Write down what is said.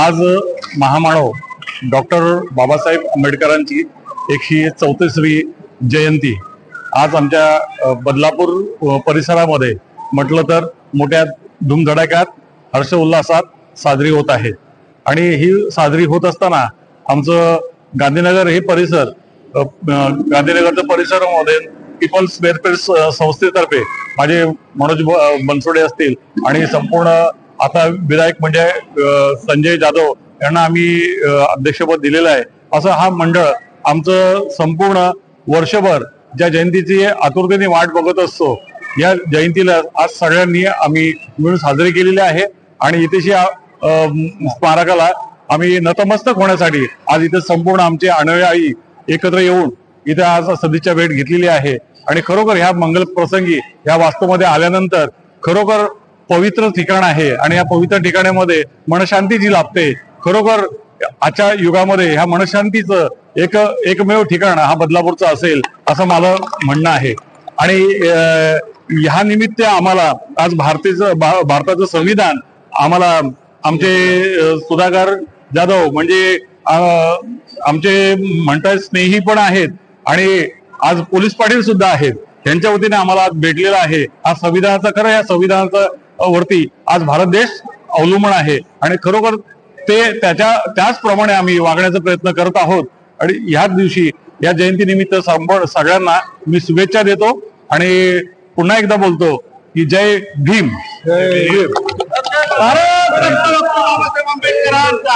आज महामानव डॉक्टर बाबासाहेब आंबेडकरांची एकशे चौतीसवी जयंती. आज आमच्या बदलापूर परिसरामध्ये म्हटलं तर मोठ्या धुमधडाक्यात हर्षोल्लासात साजरी होत आहे. आणि ही साजरी होत असताना आमचं गांधीनगर हे परिसर गांधीनगरच्या परिसरामध्ये पीपल्स वेलफेअर संस्थेतर्फे माझे मनोज बनसोडे असतील आणि संपूर्ण आता विधायक म्हणजे संजय जाधव यांना आम्ही अध्यक्षपद दिलेलं आहे. असं हा मंडळ आमचं संपूर्ण वर्षभर ज्या जयंतीची आतुरतेने वाट बघत असतो या जयंतीला आज सगळ्यांनी आम्ही मिळून साजरी केलेली आहे. आणि इथेशी स्मारकाला आम्ही नतमस्तक होण्यासाठी आज इथे संपूर्ण आमचे अनुयायी एकत्र येऊन इथे आज सदिच्छा भेट घेतलेली आहे. आणि खरोखर ह्या मंगल प्रसंगी ह्या वास्तूमध्ये आल्यानंतर खरोखर पवित्र ठिकाण आहे आणि या पवित्र ठिकाणामध्ये मनशांती जी लाभते. खरोखर आजच्या युगामध्ये ह्या मनशांतीचं एक एकमेव ठिकाण हा बदलापूरचं असेल असं मला म्हणणं आहे. आणि ह्या निमित्त आम्हाला आज भारतीचं भा- भारताचं संविधान आम्हाला आमचे सुधाकर जाधव म्हणजे आमचे म्हणतात स्नेही पण आहेत आणि आज पोलीस पाटील सुद्धा आहेत. त्यांच्या वतीने आम्हाला आज भेटलेला आहे. हा संविधानाचं खरं या संविधानाचं वरती. आज भारत देश अवलंबून आहे. आणि खरोखर ते त्याच्या त्याचप्रमाणे आम्ही वागण्याचा प्रयत्न करत आहोत. आणि ह्याच दिवशी या जयंती निमित्त संपूर्ण सगळ्यांना मी शुभेच्छा देतो. आणि पुन्हा एकदा बोलतो की जय भीम. बाबासाहेब आंबेडकरांचा.